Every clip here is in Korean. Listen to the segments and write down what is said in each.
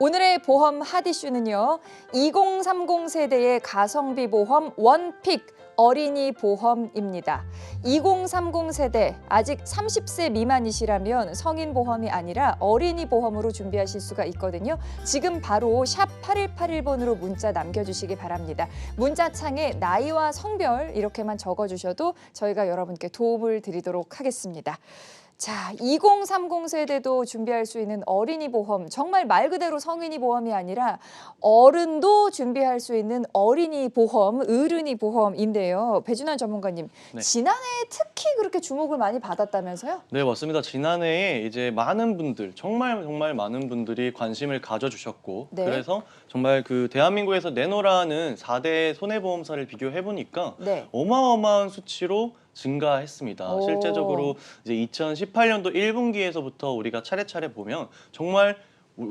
오늘의 보험 핫 이슈는요. 2030 세대의 가성비 보험 원픽 어린이 보험입니다. 2030 세대 아직 30세 미만이시라면 성인 보험이 아니라 어린이 보험으로 준비하실 수가 있거든요. 지금 바로 샵 8181번으로 문자 남겨주시기 바랍니다. 문자창에 나이와 성별 이렇게만 적어주셔도 저희가 여러분께 도움을 드리도록 하겠습니다. 자, 2030 세대도 준비할 수 있는 어린이 보험. 정말 말 그대로 성인이 보험이 아니라 어른도 준비할 수 있는 어린이 보험, 어른이 보험인데요. 배준환 전문가님, 네. 지난해 특히 그렇게 주목을 많이 받았다면서요? 네, 맞습니다. 지난해에 이제 많은 분들, 정말 정말 많은 분들이 관심을 가져주셨고, 네. 그래서 정말 그 대한민국에서 내놓으라는 4대 손해보험사를 비교해 보니까 네. 어마어마한 수치로 증가했습니다. 오. 실제적으로 이제 2018년도 1분기에서부터 우리가 차례차례 보면 정말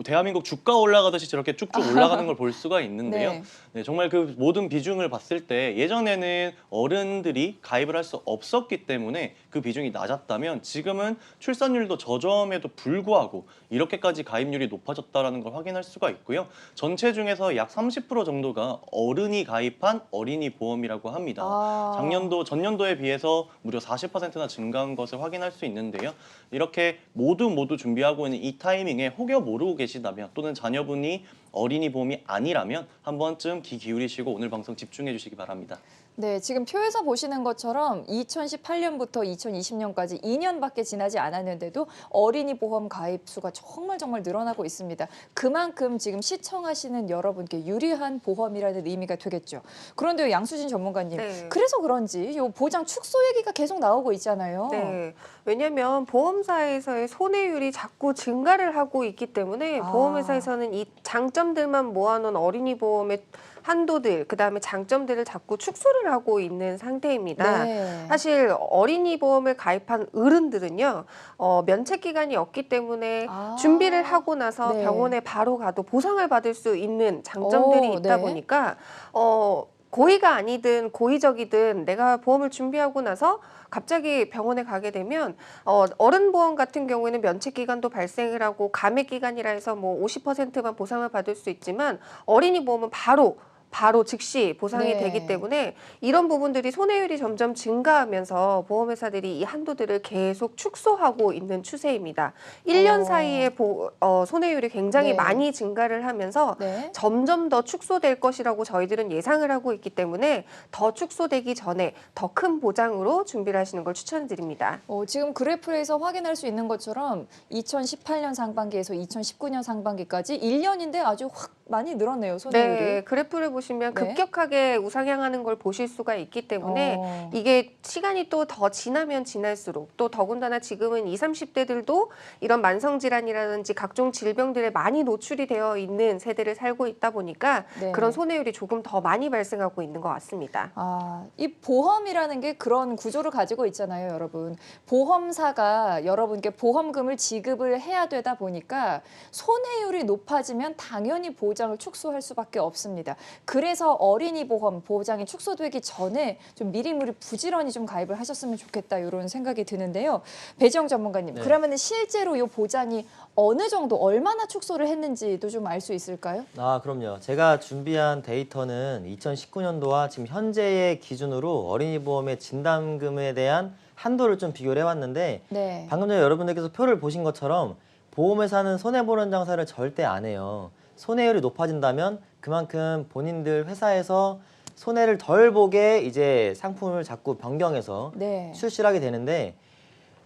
대한민국 주가 올라가듯이 저렇게 쭉쭉 올라가는 걸 볼 수가 있는데요. 네. 네, 정말 그 모든 비중을 봤을 때 예전에는 어른들이 가입을 할 수 없었기 때문에 그 비중이 낮았다면 지금은 출산율도 저점에도 불구하고 이렇게까지 가입률이 높아졌다라는 걸 확인할 수가 있고요. 전체 중에서 약 30% 정도가 어른이 가입한 어린이 보험이라고 합니다. 아. 작년도 전년도에 비해서 무려 40%나 증가한 것을 확인할 수 있는데요. 이렇게 모두 모두 준비하고 있는 이 타이밍에 혹여 모르고 계시다면 또는 자녀분이 어린이 보험이 아니라면 한 번쯤 귀 기울이시고 오늘 방송 집중해 주시기 바랍니다. 네, 지금 표에서 보시는 것처럼 2018년부터 2020년까지 2년밖에 지나지 않았는데도 어린이 보험 가입 수가 정말 정말 늘어나고 있습니다. 그만큼 지금 시청하시는 여러분께 유리한 보험이라는 의미가 되겠죠. 그런데 양수진 전문가님, 네. 그래서 그런지 요 보장 축소 얘기가 계속 나오고 있잖아요. 네. 왜냐하면 보험사에서의 손해율이 자꾸 증가를 하고 있기 때문에 아. 보험회사에서는 이 장점들만 모아놓은 어린이 보험의 한도들, 그 다음에 장점들을 자꾸 축소를 하고 있는 상태입니다. 네. 사실 어린이 보험을 가입한 어른들은요 어, 면책 기간이 없기 때문에 아. 준비를 하고 나서 네. 병원에 바로 가도 보상을 받을 수 있는 장점들이 오, 있다 네. 보니까 어, 고의가 아니든 고의적이든 내가 보험을 준비하고 나서 갑자기 병원에 가게 되면 어, 어른 보험 같은 경우에는 면책 기간도 발생을 하고 감액 기간이라 해서 뭐 50%만 보상을 받을 수 있지만 어린이 보험은 바로 바로 즉시 보상이 네. 되기 때문에 이런 부분들이 손해율이 점점 증가하면서 보험회사들이 이 한도들을 계속 축소하고 있는 추세입니다. 1년 어. 사이에 보, 어, 손해율이 굉장히 네. 많이 증가를 하면서 네. 점점 더 축소될 것이라고 저희들은 예상을 하고 있기 때문에 더 축소되기 전에 더 큰 보장으로 준비를 하시는 걸 추천드립니다. 어, 지금 그래프에서 확인할 수 있는 것처럼 2018년 상반기에서 2019년 상반기까지 1년인데 아주 확 많이 늘었네요, 손해율이. 네, 그래프를 보시면 네. 급격하게 우상향하는 걸 보실 수가 있기 때문에 어. 이게 시간이 또 더 지나면 지날수록 또 더군다나 지금은 20, 30대들도 이런 만성 질환이라든지 각종 질병들에 많이 노출이 되어 있는 세대를 살고 있다 보니까 네. 그런 손해율이 조금 더 많이 발생하고 있는 것 같습니다. 아, 이 보험이라는 게 그런 구조를 가지고 있잖아요, 여러분. 보험사가 여러분께 보험금을 지급을 해야 되다 보니까 손해율이 높아지면 당연히 보 장을 축소할 수밖에 없습니다. 그래서 어린이 보험 보장이 축소되기 전에 좀 미리미리 부지런히 좀 가입을 하셨으면 좋겠다 이런 생각이 드는데요. 배지영 전문가님, 네. 그러면 실제로 이 보장이 어느 정도 얼마나 축소를 했는지도 좀 알 수 있을까요? 아, 그럼요. 제가 준비한 데이터는 2019년도와 지금 현재의 기준으로 어린이 보험의 진단금에 대한 한도를 좀 비교를 해봤는데 네. 방금 전에 여러분들께서 표를 보신 것처럼 보험회사는 손해보는 장사를 절대 안 해요. 손해율이 높아진다면 그만큼 본인들 회사에서 손해를 덜 보게 이제 상품을 자꾸 변경해서 네. 출시를 하게 되는데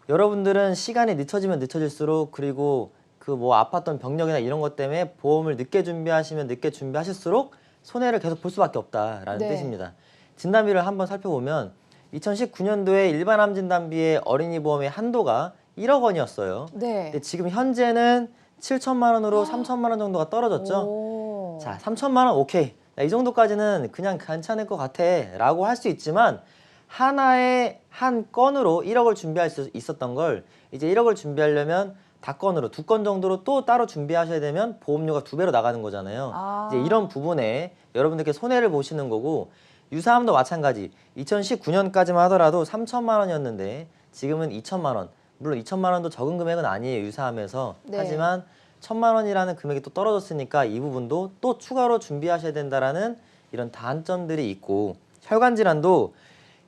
여러분들은 시간이 늦춰지면 늦춰질수록 그리고 그 뭐 아팠던 병력이나 이런 것 때문에 보험을 늦게 준비하시면 늦게 준비하실수록 손해를 계속 볼 수밖에 없다라는 네. 뜻입니다. 진단비를 한번 살펴보면 2019년도에 일반 암 진단비의 어린이 보험의 한도가 1억 원이었어요. 네. 근데 지금 현재는 7천만 원으로 3천만 원 정도가 떨어졌죠. 오. 자, 3천만 원 오케이. 야, 이 정도까지는 그냥 괜찮을 것 같아 라고 할 수 있지만 하나의 한 건으로 1억을 준비할 수 있었던 걸 이제 1억을 준비하려면 다건으로 두 건 정도로 또 따로 준비하셔야 되면 보험료가 두 배로 나가는 거잖아요. 아. 이제 이런 부분에 여러분들께 손해를 보시는 거고 유사함도 마찬가지. 2019년까지만 하더라도 3천만 원이었는데 지금은 2천만 원. 물론 2천만 원도 적은 금액은 아니에요. 유사함에서. 네. 하지만 천만 원이라는 금액이 또 떨어졌으니까 이 부분도 또 추가로 준비하셔야 된다라는 이런 단점들이 있고 혈관 질환도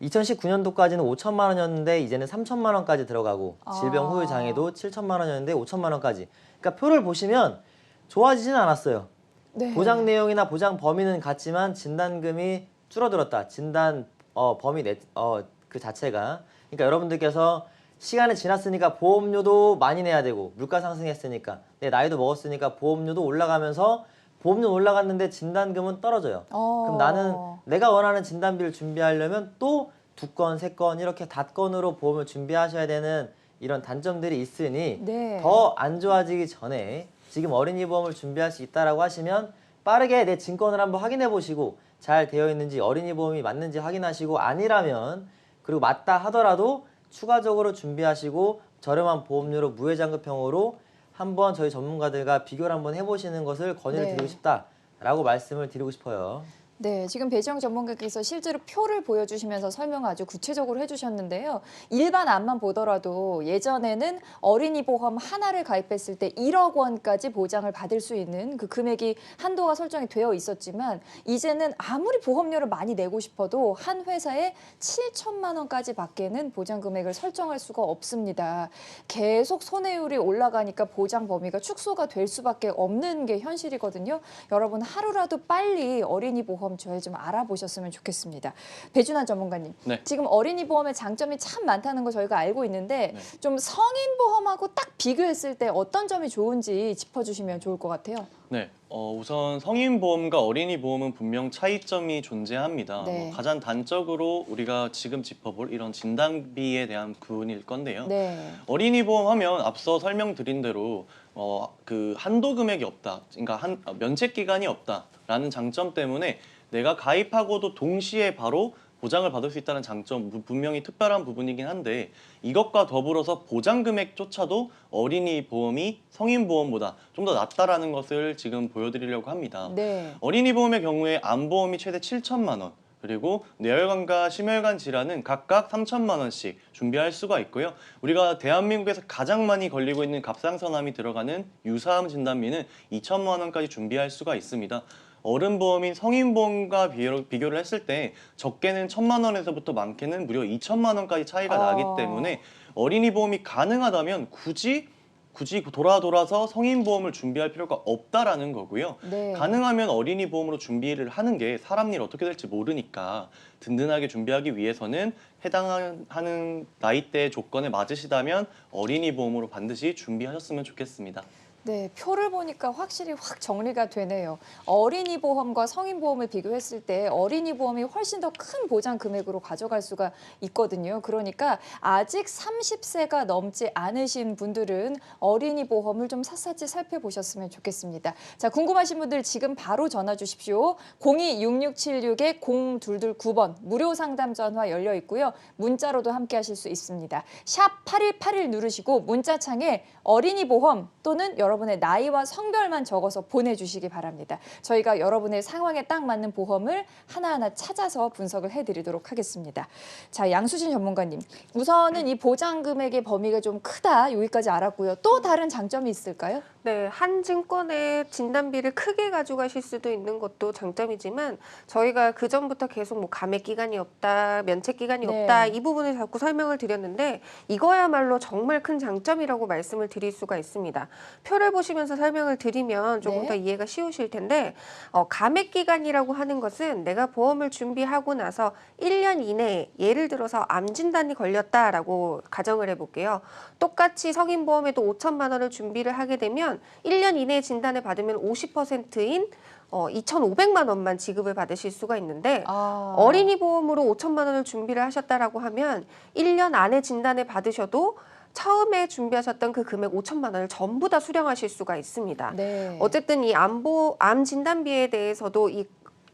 2019년도까지는 5천만 원이었는데 이제는 3천만 원까지 들어가고 질병 아. 후유 장애도 7천만 원이었는데 5천만 원까지. 그러니까 표를 보시면 좋아지진 않았어요. 네. 보장 내용이나 보장 범위는 같지만 진단금이 줄어들었다. 진단 어, 범위 내, 어, 그 자체가. 그러니까 여러분들께서 시간이 지났으니까 보험료도 많이 내야 되고 물가 상승했으니까 내 나이도 먹었으니까 보험료도 올라가면서 보험료 올라갔는데 진단금은 떨어져요. 어. 그럼 나는 내가 원하는 진단비를 준비하려면 또 두 건, 세 건 이렇게 닷건으로 보험을 준비하셔야 되는 이런 단점들이 있으니 네. 더안 좋아지기 전에 지금 어린이 보험을 준비할 수 있다라고 하시면 빠르게 내 증권을 한번 확인해 보시고 잘 되어 있는지 어린이 보험이 맞는지 확인하시고 아니라면 그리고 맞다 하더라도 추가적으로 준비하시고 저렴한 보험료로 무해장급형으로 한번 저희 전문가들과 비교를 한번 해보시는 것을 권유를 네. 드리고 싶다라고 말씀을 드리고 싶어요. 네, 지금 배지영 전문가께서 실제로 표를 보여주시면서 설명 아주 구체적으로 해주셨는데요. 일반 암만 보더라도 예전에는 어린이 보험 하나를 가입했을 때 1억 원까지 보장을 받을 수 있는 그 금액이 한도가 설정이 되어 있었지만 이제는 아무리 보험료를 많이 내고 싶어도 한 회사에 7천만 원까지 밖에는 보장 금액을 설정할 수가 없습니다. 계속 손해율이 올라가니까 보장 범위가 축소가 될 수밖에 없는 게 현실이거든요. 여러분 하루라도 빨리 어린이 보험 저희 좀 알아보셨으면 좋겠습니다. 배준환 전문가님, 네. 지금 어린이 보험의 장점이 참 많다는 거 저희가 알고 있는데 네. 좀 성인 보험하고 딱 비교했을 때 어떤 점이 좋은지 짚어주시면 좋을 것 같아요. 네, 어, 우선 성인 보험과 어린이 보험은 분명 차이점이 존재합니다. 네. 뭐 가장 단적으로 우리가 지금 짚어볼 이런 진단비에 대한 부분일 건데요. 네. 어린이 보험하면 앞서 설명드린 대로 어, 그 한도 금액이 없다, 그러니까 한 어, 면책 기간이 없다라는 장점 때문에 내가 가입하고도 동시에 바로 보장을 받을 수 있다는 장점 무- 분명히 특별한 부분이긴 한데 이것과 더불어서 보장 금액조차도 어린이 보험이 성인 보험보다 좀 더 낮다라는 것을 지금 보여드리려고 합니다. 네. 어린이 보험의 경우에 암보험이 최대 7천만 원, 그리고 뇌혈관과 심혈관 질환은 각각 3천만 원씩 준비할 수가 있고요. 우리가 대한민국에서 가장 많이 걸리고 있는 갑상선암이 들어가는 유사암 진단비는 2천만 원까지 준비할 수가 있습니다. 어른 보험인 성인 보험과 비교- 비교를 했을 때 적게는 천만 원에서부터 많게는 무려 2천만 원까지 차이가 아. 나기 때문에 어린이 보험이 가능하다면 굳이 굳이 돌아 돌아서 성인 보험을 준비할 필요가 없다라는 거고요. 네. 가능하면 어린이 보험으로 준비를 하는 게 사람 일 어떻게 될지 모르니까 든든하게 준비하기 위해서는 해당하는 나이대 조건에 맞으시다면 어린이 보험으로 반드시 준비하셨으면 좋겠습니다. 네, 표를 보니까 확실히 확 정리가 되네요. 어린이 보험과 성인 보험을 비교했을 때 어린이 보험이 훨씬 더 큰 보장 금액으로 가져갈 수가 있거든요. 그러니까 아직 30세가 넘지 않으신 분들은 어린이 보험을 좀 샅샅이 살펴보셨으면 좋겠습니다. 자, 궁금하신 분들 지금 바로 전화 주십시오. 026626-0229번 무료 상담 전화 열려 있고요. 문자로도 함께 하실 수 있습니다. 샵 8181 누르시고 문자창에 어린이 보험 또는 여러분의 나이와 성별만 적어서 보내주시기 바랍니다. 저희가 여러분의 상황에 딱 맞는 보험을 하나하나 찾아서 분석을 해드리도록 하겠습니다. 자, 양수진 전문가님. 우선은 이 보장 금액의 범위가 좀 크다. 여기까지 알았고요. 또 다른 장점이 있을까요? 네, 한 증권의 진단비를 크게 가져가실 수도 있는 것도 장점이지만 저희가 그 전부터 계속 뭐 감액 기간이 없다, 면책 기간이 네. 없다 이 부분을 자꾸 설명을 드렸는데 이거야말로 정말 큰 장점이라고 말씀을 드릴 수가 있습니다. 표를 보시면서 설명을 드리면 조금 네. 더 이해가 쉬우실 텐데 어, 감액 기간이라고 하는 것은 내가 보험을 준비하고 나서 1년 이내에 예를 들어서 암 진단이 걸렸다라고 가정을 해볼게요. 똑같이 성인 보험에도 5천만 원을 준비를 하게 되면 1년 이내에 진단을 받으면 50%인 어, 2,500만 원만 지급을 받으실 수가 있는데 아, 어린이 보험으로 5천만 원을 준비를 하셨다라고 하면 1년 안에 진단을 받으셔도 처음에 준비하셨던 그 금액 5천만 원을 전부 다 수령하실 수가 있습니다. 네. 어쨌든 이 암보 암 진단비에 대해서도 이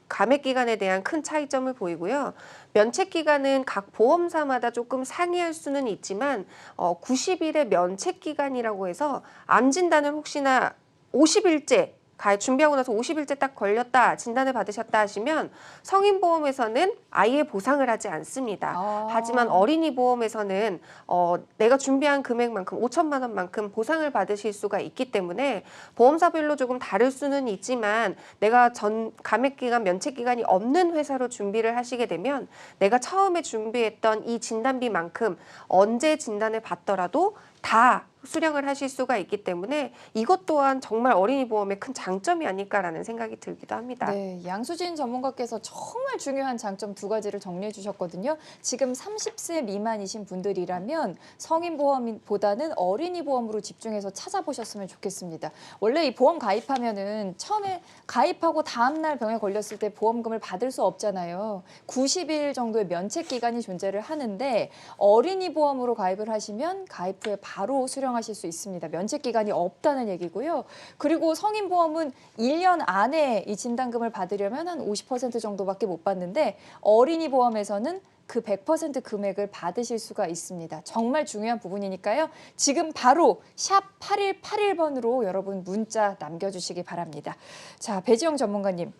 감액 기간에 대한 큰 차이점을 보이고요. 면책 기간은 각 보험사마다 조금 상이할 수는 있지만 어, 90일의 면책 기간이라고 해서 암 진단을 혹시나 50일째 가입 준비하고 나서 50일째 딱 걸렸다 진단을 받으셨다 하시면 성인 보험에서는 아예 보상을 하지 않습니다. 아. 하지만 어린이 보험에서는 어, 내가 준비한 금액만큼 5천만 원만큼 보상을 받으실 수가 있기 때문에 보험사별로 조금 다를 수는 있지만 내가 전 감액 기간 면책 기간이 없는 회사로 준비를 하시게 되면 내가 처음에 준비했던 이 진단비만큼 언제 진단을 받더라도 다 수령을 하실 수가 있기 때문에 이것 또한 정말 어린이 보험의 큰 장점이 아닐까라는 생각이 들기도 합니다. 네, 양수진 전문가께서 정말 중요한 장점 두 가지를 정리해 주셨거든요. 지금 30세 미만이신 분들이라면 성인 보험보다는 어린이 보험으로 집중해서 찾아보셨으면 좋겠습니다. 원래 이 보험 가입하면은 처음에 가입하고 다음 날 병에 걸렸을 때 보험금을 받을 수 없잖아요. 90일 정도의 면책 기간이 존재를 하는데 어린이 보험으로 가입을 하시면 가입 후에 바로 수령 하실 수 있습니다. 면책 기간이 없다는 얘기고요. 그리고 성인 보험은 1년 안에 이 진단금을 받으려면 한 50% 정도밖에 못 받는데 어린이 보험에서는 그 100% 금액을 받으실 수가 있습니다. 정말 중요한 부분이니까요. 지금 바로 샵 8181번으로 여러분 문자 남겨주시기 바랍니다. 자, 배지영 전문가님.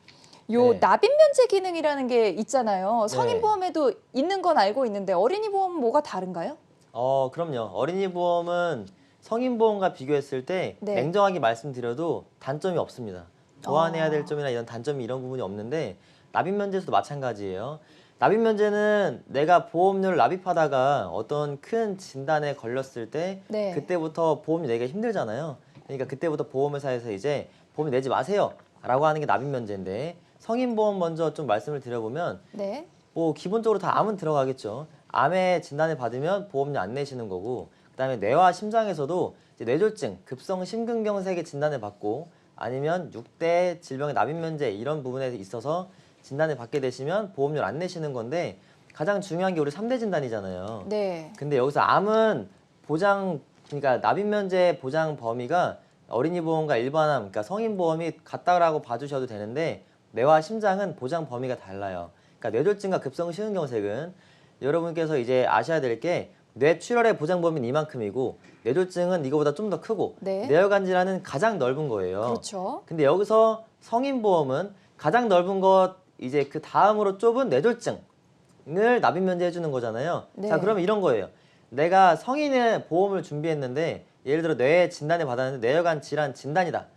요 네. 납입 면제 기능이라는 게 있잖아요. 성인 네. 보험에도 있는 건 알고 있는데 어린이 보험은 뭐가 다른가요? 어, 그럼요. 어린이 보험은 성인 보험과 비교했을 때 네. 냉정하게 말씀드려도 단점이 없습니다. 보완해야 아. 될 점이나 이런 단점이 이런 부분이 없는데 납입 면제에서도 마찬가지예요. 납입 면제는 내가 보험료를 납입하다가 어떤 큰 진단에 걸렸을 때 네. 그때부터 보험료 내기가 힘들잖아요. 그러니까 그때부터 보험회사에서 이제 보험 내지 마세요 라고 하는 게 납입 면제인데 성인 보험 먼저 좀 말씀을 드려보면 네. 뭐 기본적으로 다 암은 들어가겠죠. 암의 진단을 받으면 보험료 안 내시는 거고 그다음에 뇌와 심장에서도 뇌졸중, 급성 심근경색의 진단을 받고 아니면 6대 질병의 납입 면제 이런 부분에 있어서 진단을 받게 되시면 보험료를 안 내시는 건데 가장 중요한 게 우리 3대 진단이잖아요. 네. 근데 여기서 암은 보장 그러니까 납입 면제 보장 범위가 어린이 보험과 일반암 그러니까 성인 보험이 같다라고 봐주셔도 되는데 뇌와 심장은 보장 범위가 달라요. 그러니까 뇌졸중과 급성 심근경색은 여러분께서 이제 아셔야 될 게 뇌출혈의 보장 범위는 이만큼이고 뇌졸중은 이거보다 좀 더 크고 네. 뇌혈관 질환은 가장 넓은 거예요. 그렇죠. 근데 여기서 성인 보험은 가장 넓은 것 이제 그 다음으로 좁은 뇌졸중을 납입 면제해 주는 거잖아요. 네. 자, 그러면 이런 거예요. 내가 성인의 보험을 준비했는데 예를 들어 뇌 진단을 받았는데 뇌혈관 질환 진단이다.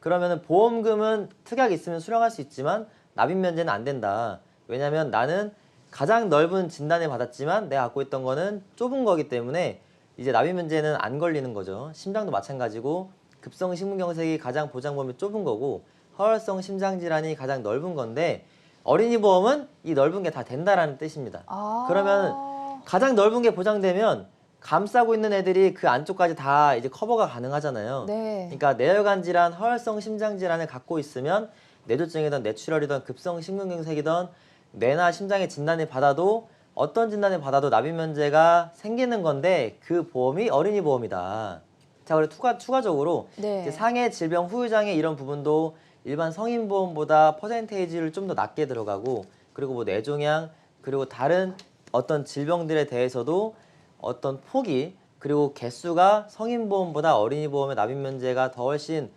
그러면은 보험금은 특약 있으면 수령할 수 있지만 납입 면제는 안 된다. 왜냐면 나는 가장 넓은 진단을 받았지만 내가 갖고 있던 거는 좁은 거기 때문에 이제 납입 면제는 안 걸리는 거죠. 심장도 마찬가지고 급성 심근경색이 가장 보장 범위 좁은 거고 허혈성 심장 질환이 가장 넓은 건데 어린이 보험은 이 넓은 게 다 된다라는 뜻입니다. 아. 그러면 가장 넓은 게 보장되면 감싸고 있는 애들이 그 안쪽까지 다 이제 커버가 가능하잖아요. 네. 그러니까 뇌혈관 질환, 허혈성 심장 질환을 갖고 있으면 뇌졸중이든 뇌출혈이든 급성 심근경색이든 뇌나 심장의 진단을 받아도 어떤 진단을 받아도 납입 면제가 생기는 건데 그 보험이 어린이 보험이다. 자, 그리고 추가, 추가적으로 네. 상해 질병 후유 장애 이런 부분도 일반 성인 보험보다 퍼센테이지를 좀 더 낮게 들어가고 그리고 뭐 뇌종양 그리고 다른 어떤 질병들에 대해서도 어떤 폭이 그리고 개수가 성인 보험보다 어린이 보험의 납입 면제가 더 훨씬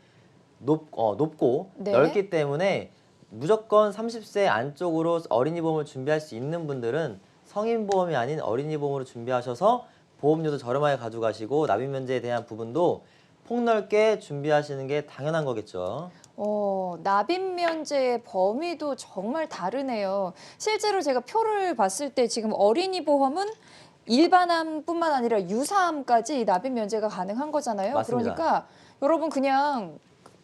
높, 어, 높고 네. 넓기 때문에 무조건 30세 안쪽으로 어린이 보험을 준비할 수 있는 분들은 성인 보험이 아닌 어린이 보험으로 준비하셔서 보험료도 저렴하게 가져가시고 납입 면제에 대한 부분도 폭넓게 준비하시는 게 당연한 거겠죠. 어, 납입 면제의 범위도 정말 다르네요. 실제로 제가 표를 봤을 때 지금 어린이 보험은 일반암뿐만 아니라 유사암까지 납입 면제가 가능한 거잖아요. 맞습니다. 그러니까 여러분 그냥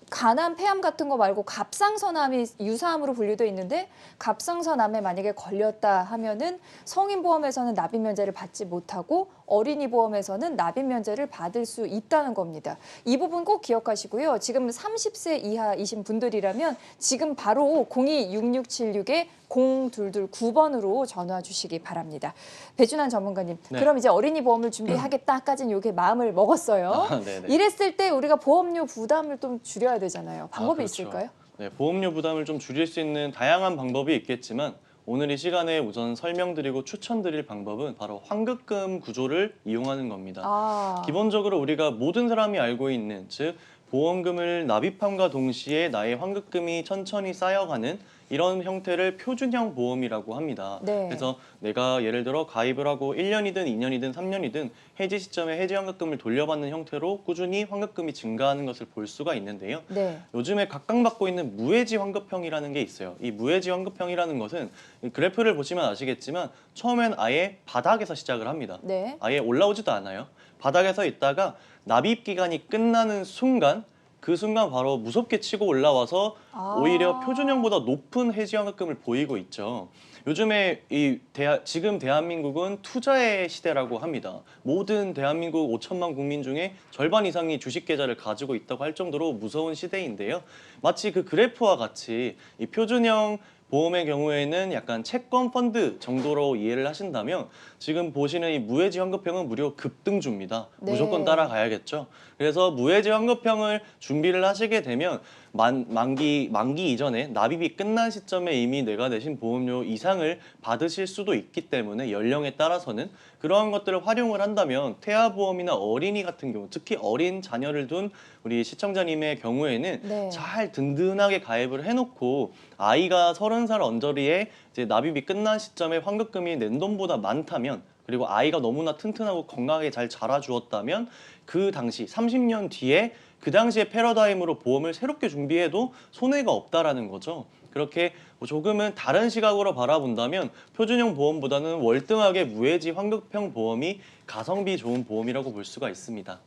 간암, 폐암 같은 거 말고 갑상선암이 유사암으로 분류돼 있는데 갑상선암에 만약에 걸렸다 하면은 성인 보험에서는 납입 면제를 받지 못하고 어린이 보험에서는 납입 면제를 받을 수 있다는 겁니다. 이 부분 꼭 기억하시고요. 지금 30세 이하이신 분들이라면 지금 바로 026676에 0229번으로 전화 주시기 바랍니다. 배준환 전문가님, 네. 그럼 이제 어린이 보험을 준비하겠다까지는 요게 마음을 먹었어요. 아. 이랬을 때 우리가 보험료 부담을 좀 줄여야 되잖아요. 방법이 아, 그렇죠. 있을까요? 네, 보험료 부담을 좀 줄일 수 있는 다양한 방법이 있겠지만 오늘 이 시간에 우선 설명드리고 추천드릴 방법은 바로 환급금 구조를 이용하는 겁니다. 아, 기본적으로 우리가 모든 사람이 알고 있는 즉 보험금을 납입함과 동시에 나의 환급금이 천천히 쌓여가는 이런 형태를 표준형 보험이라고 합니다. 네. 그래서 내가 예를 들어 가입을 하고 1년이든 2년이든 3년이든 해지 시점에 해지 환급금을 돌려받는 형태로 꾸준히 환급금이 증가하는 것을 볼 수가 있는데요. 네. 요즘에 각광받고 있는 무해지 환급형이라는 게 있어요. 이 무해지 환급형이라는 것은 이 그래프를 보시면 아시겠지만 처음엔 아예 바닥에서 시작을 합니다. 네. 아예 올라오지도 않아요. 바닥에서 있다가 납입 기간이 끝나는 순간 그 순간 바로 무섭게 치고 올라와서 아. 오히려 표준형보다 높은 해지 환급금을 보이고 있죠. 요즘에 이 대하, 지금 대한민국은 투자의 시대라고 합니다. 모든 대한민국 5천만 국민 중에 절반 이상이 주식 계좌를 가지고 있다고 할 정도로 무서운 시대인데요. 마치 그 그래프와 같이 이 표준형 보험의 경우에는 약간 채권 펀드 정도로 이해를 하신다면 지금 보시는 이 무해지 환급형은 무려 급등주입니다. 네. 무조건 따라가야겠죠. 그래서 무해지 환급형을 준비를 하시게 되면 만, 만기 만기 이전에 납입이 끝난 시점에 이미 내가 내신 보험료 이상을 받으실 수도 있기 때문에 연령에 따라서는 그러한 것들을 활용을 한다면 태아보험이나 어린이 같은 경우 특히 어린 자녀를 둔 우리 시청자님의 경우에는 네. 잘 든든하게 가입을 해놓고 아이가 서른 살 언저리에 이제 납입이 끝난 시점에 환급금이 낸 돈보다 많다면 그리고 아이가 너무나 튼튼하고 건강하게 잘 자라주었다면 그 당시 30년 뒤에 그 당시의 패러다임으로 보험을 새롭게 준비해도 손해가 없다라는 거죠. 그렇게 뭐 조금은 다른 시각으로 바라본다면 표준형 보험보다는 월등하게 무해지 환급형 보험이 가성비 좋은 보험이라고 볼 수가 있습니다.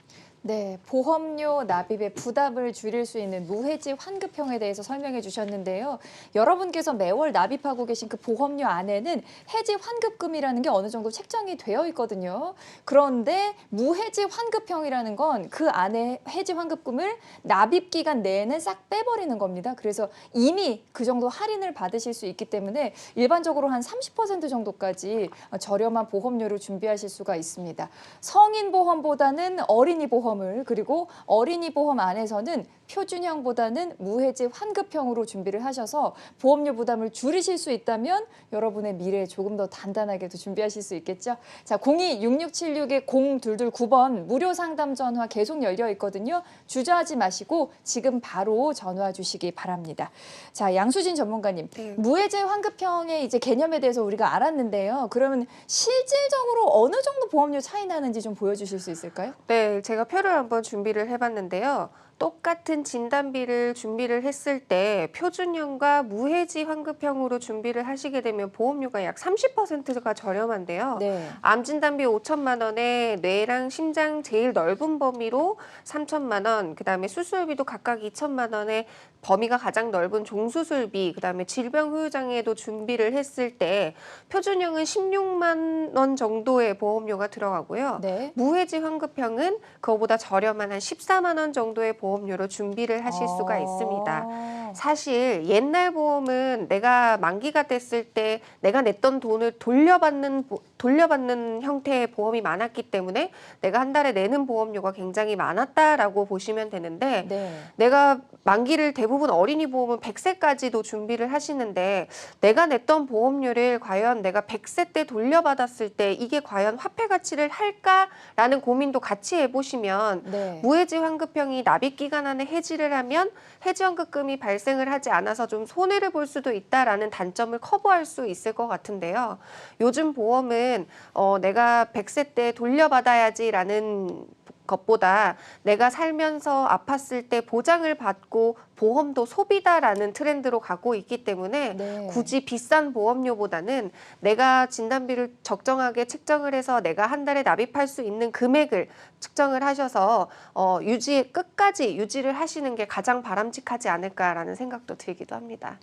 네, 보험료 납입의 부담을 줄일 수 있는 무해지 환급형에 대해서 설명해 주셨는데요. 여러분께서 매월 납입하고 계신 그 보험료 안에는 해지 환급금이라는 게 어느 정도 책정이 되어 있거든요. 그런데 무해지 환급형이라는 건 그 안에 해지 환급금을 납입 기간 내에는 싹 빼버리는 겁니다. 그래서 이미 그 정도 할인을 받으실 수 있기 때문에 일반적으로 한 30% 정도까지 저렴한 보험료를 준비하실 수가 있습니다. 성인 보험보다는 어린이 보험 을 그리고 어린이 보험 안에서는 표준형보다는 무해지 환급형으로 준비를 하셔서 보험료 부담을 줄이실 수 있다면 여러분의 미래에 조금 더 단단하게도 준비하실 수 있겠죠. 자, 026676의 0229번 무료 상담 전화 계속 열려 있거든요. 주저하지 마시고 지금 바로 전화 주시기 바랍니다. 자, 양수진 전문가님. 네. 무해지 환급형의 이제 개념에 대해서 우리가 알았는데요. 그러면 실질적으로 어느 정도 보험료 차이 나는지 좀 보여주실 수 있을까요? 네, 제가 표를 한번 준비를 해봤는데요. 똑같은 진단비를 준비를 했을 때 표준형과 무해지 환급형으로 준비를 하시게 되면 보험료가 약 30%가 저렴한데요. 네. 암 진단비 5천만 원에 뇌랑 심장 제일 넓은 범위로 3천만 원, 그다음에 수술비도 각각 2천만 원에 범위가 가장 넓은 종수술비, 그다음에 질병 후유 장애도 준비를 했을 때 표준형은 16만 원 정도의 보험료가 들어가고요. 네. 무해지 환급형은 그거보다 저렴한 한 14만 원 정도의 보험 료로 준비를 하실 수가 있습니다. 아. 사실 옛날 보험은 내가 만기가 됐을 때 내가 냈던 돈을 돌려받는 보- 돌려받는 형태의 보험이 많았기 때문에 내가 한 달에 내는 보험료가 굉장히 많았다라고 보시면 되는데 네. 내가 만기를 대부분 어린이 보험은 100세까지도 준비를 하시는데 내가 냈던 보험료를 과연 내가 100세 때 돌려받았을 때 이게 과연 화폐 가치를 할까라는 고민도 같이 해보시면 네. 무해지 환급형이 납입 기간 안에 해지를 하면 해지 환급금이 발생을 하지 않아서 좀 손해를 볼 수도 있다라는 단점을 커버할 수 있을 것 같은데요. 요즘 보험은 어, 내가 100세 때 돌려받아야지라는 것보다 내가 살면서 아팠을 때 보장을 받고 보험도 소비다라는 트렌드로 가고 있기 때문에 네. 굳이 비싼 보험료보다는 내가 진단비를 적정하게 책정을 해서 내가 한 달에 납입할 수 있는 금액을 측정을 하셔서 어, 유지 끝까지 유지를 하시는 게 가장 바람직하지 않을까라는 생각도 들기도 합니다.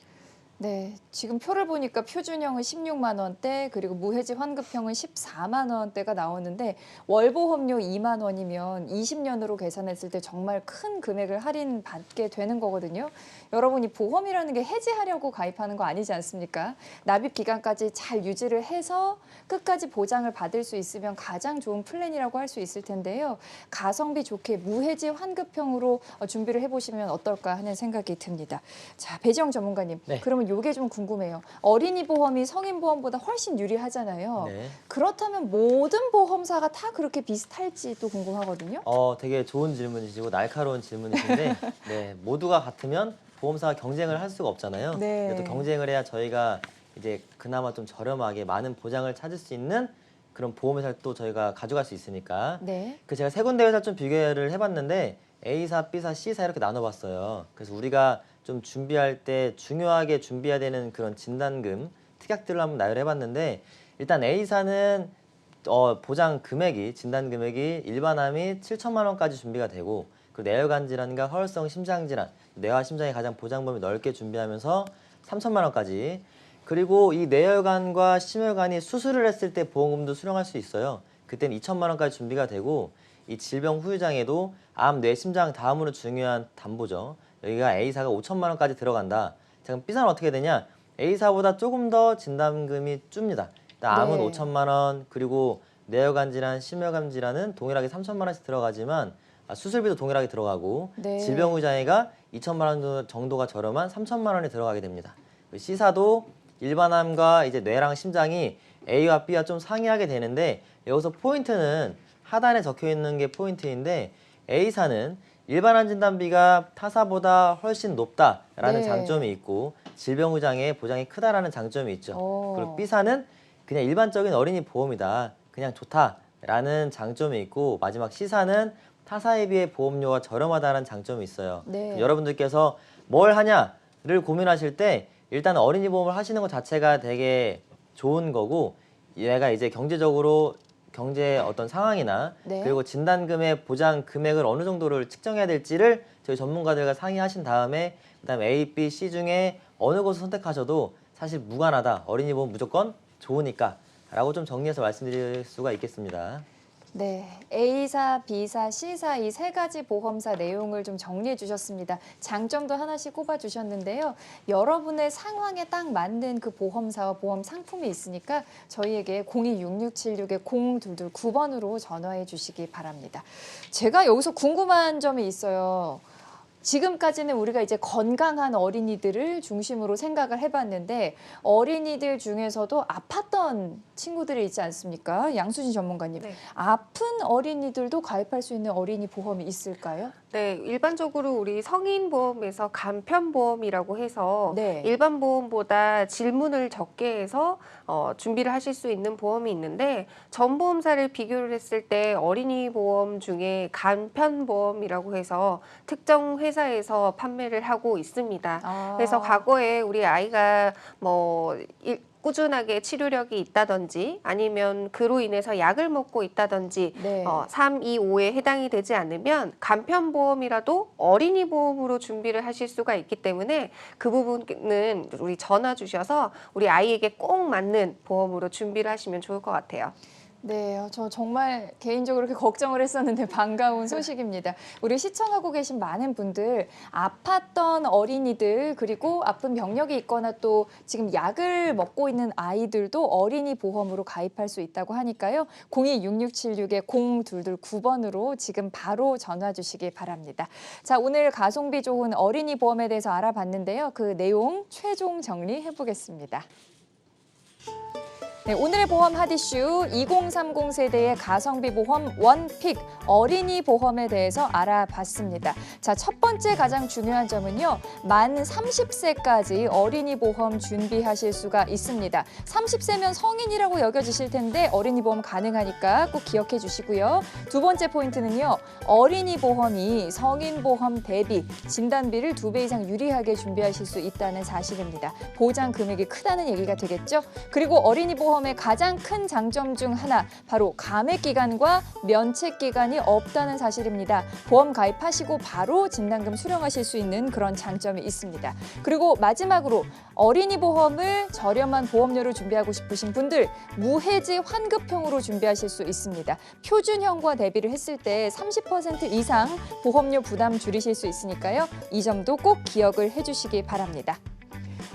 네, 지금 표를 보니까 표준형은 16만 원대, 그리고 무해지 환급형은 14만 원대가 나오는데 월보험료 2만 원이면 20년으로 계산했을 때 정말 큰 금액을 할인 받게 되는 거거든요. 여러분이 보험이라는 게 해지하려고 가입하는 거 아니지 않습니까? 납입 기간까지 잘 유지를 해서 끝까지 보장을 받을 수 있으면 가장 좋은 플랜이라고 할 수 있을 텐데요. 가성비 좋게 무해지 환급형으로 어, 준비를 해보시면 어떨까 하는 생각이 듭니다. 자, 배지영 전문가님, 네. 그러면 요게 좀 궁금해요. 어린이 보험이 성인 보험보다 훨씬 유리하잖아요. 네. 그렇다면 모든 보험사가 다 그렇게 비슷할지도 궁금하거든요. 어, 되게 좋은 질문이시고 날카로운 질문이신데, 네, 모두가 같으면 보험사가 경쟁을 할 수가 없잖아요. 네. 또 경쟁을 해야 저희가 이제 그나마 좀 저렴하게 많은 보장을 찾을 수 있는 그런 보험회사를 또 저희가 가져갈 수 있으니까. 네. 그 제가 세 군데 회사 좀 비교를 해봤는데 A사, B사, C사 이렇게 나눠봤어요. 그래서 우리가 좀 준비할 때 중요하게 준비해야 되는 그런 진단금 특약들을 한번 나열해봤는데 일단 A사는 어, 보장 금액이 진단 금액이 일반암이 7천만 원까지 준비가 되고 그리고 뇌혈관 질환과 허혈성 심장 질환, 뇌와 심장이 가장 보장 범위 넓게 준비하면서 3천만 원까지 그리고 이 뇌혈관과 심혈관이 수술을 했을 때 보험금도 수령할 수 있어요. 그때는 2천만 원까지 준비가 되고 이 질병 후유장애도 암, 뇌, 심장 다음으로 중요한 담보죠. 여기가 A사가 5천만 원까지 들어간다. 자, 그럼 B사는 어떻게 되냐? A사보다 조금 더 진단금이 줍니다. 일단 암은 네. 5천만 원, 그리고 뇌혈관 질환, 심혈관 질환은 동일하게 3천만 원씩 들어가지만 아, 수술비도 동일하게 들어가고 네. 질병 후유장애가 2천만 원 정도가 저렴한 3천만 원이 들어가게 됩니다. 그 C사도 일반암과 이제 뇌랑 심장이 A와 B와 좀 상이하게 되는데 여기서 포인트는 하단에 적혀 있는 게 포인트인데 A사는 일반암 진단비가 타사보다 훨씬 높다라는 네. 장점이 있고 질병 후장의 보장이 크다라는 장점이 있죠. 오. 그리고 B사는 그냥 일반적인 어린이 보험이다. 그냥 좋다라는 장점이 있고 마지막 C사는 타사에 비해 보험료가 저렴하다는 장점이 있어요. 네. 여러분들께서 뭘 하냐를 고민하실 때 일단 어린이 보험을 하시는 것 자체가 되게 좋은 거고 얘가 이제 경제적으로 경제 어떤 상황이나 네. 그리고 진단금의 보장 금액을 어느 정도를 측정해야 될지를 저희 전문가들과 상의하신 다음에 그다음 A, B, C 중에 어느 것을 선택하셔도 사실 무관하다 어린이 보험 무조건 좋으니까 라고 좀 정리해서 말씀드릴 수가 있겠습니다. 네, A사, B사, C사 이 세 가지 보험사 내용을 좀 정리해 주셨습니다. 장점도 하나씩 꼽아 주셨는데요. 여러분의 상황에 딱 맞는 그 보험사와 보험 상품이 있으니까 저희에게 026676의 0229번으로 전화해 주시기 바랍니다. 제가 여기서 궁금한 점이 있어요. 지금까지는 우리가 이제 건강한 어린이들을 중심으로 생각을 해봤는데 어린이들 중에서도 아팠던 친구들이 있지 않습니까? 양수진 전문가님. 네. 아픈 어린이들도 가입할 수 있는 어린이 보험이 있을까요? 네, 일반적으로 우리 성인 보험에서 간편 보험이라고 해서 네. 일반 보험보다 질문을 적게 해서 어, 준비를 하실 수 있는 보험이 있는데 전 보험사를 비교를 했을 때 어린이 보험 중에 간편 보험이라고 해서 특정 회사에서 판매를 하고 있습니다. 아. 그래서 과거에 우리 아이가 뭐 일- 꾸준하게 치료력이 있다든지 아니면 그로 인해서 약을 먹고 있다든지 네. 어, 3, 2, 5에 해당이 되지 않으면 간편보험이라도 어린이 보험으로 준비를 하실 수가 있기 때문에 그 부분은 우리 전화 주셔서 우리 아이에게 꼭 맞는 보험으로 준비를 하시면 좋을 것 같아요. 네, 어, 저 정말 개인적으로 그렇게 걱정을 했었는데 반가운 소식입니다. 우리 시청하고 계신 많은 분들 아팠던 어린이들 그리고 아픈 병력이 있거나 또 지금 약을 먹고 있는 아이들도 어린이 보험으로 가입할 수 있다고 하니까요. 026676의 0229번으로 지금 바로 전화 주시기 바랍니다. 자, 오늘 가성비 좋은 어린이 보험에 대해서 알아봤는데요. 그 내용 최종 정리해 보겠습니다. 네, 오늘의 보험 핫이슈 2030 세대의 가성비 보험 원픽 어린이 보험에 대해서 알아봤습니다. 자, 첫 번째 가장 중요한 점은요. 만 30세까지 어린이 보험 준비하실 수가 있습니다. 30세면 성인이라고 여겨지실 텐데 어린이 보험 가능하니까 꼭 기억해 주시고요. 두 번째 포인트는요. 어린이 보험이 성인 보험 대비 진단비를 두 배 이상 유리하게 준비하실 수 있다는 사실입니다. 보장 금액이 크다는 얘기가 되겠죠. 그리고 어린이 보험 의 가장 큰 장점 중 하나 바로 감액 기간과 면책 기간이 없다는 사실입니다. 보험 가입하시고 바로 진단금 수령하실 수 있는 그런 장점이 있습니다. 그리고 마지막으로 어린이 보험을 저렴한 보험료로 준비하고 싶으신 분들 무해지 환급형으로 준비하실 수 있습니다. 표준형과 대비를 했을 때 30% 이상 보험료 부담 줄이실 수 있으니까요. 이 점도 꼭 기억을 해주시기 바랍니다.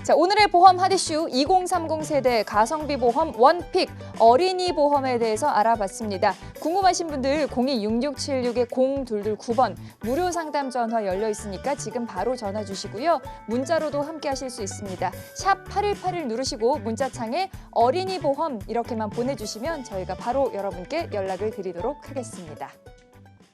자, 오늘의 보험 핫이슈 2030 세대 가성비 보험 원픽 어린이 보험에 대해서 알아봤습니다. 궁금하신 분들 026676-0229번 무료 상담 전화 열려 있으니까 지금 바로 전화 주시고요. 문자로도 함께 하실 수 있습니다. 샵 8181 누르시고 문자창에 어린이 보험 이렇게만 보내주시면 저희가 바로 여러분께 연락을 드리도록 하겠습니다.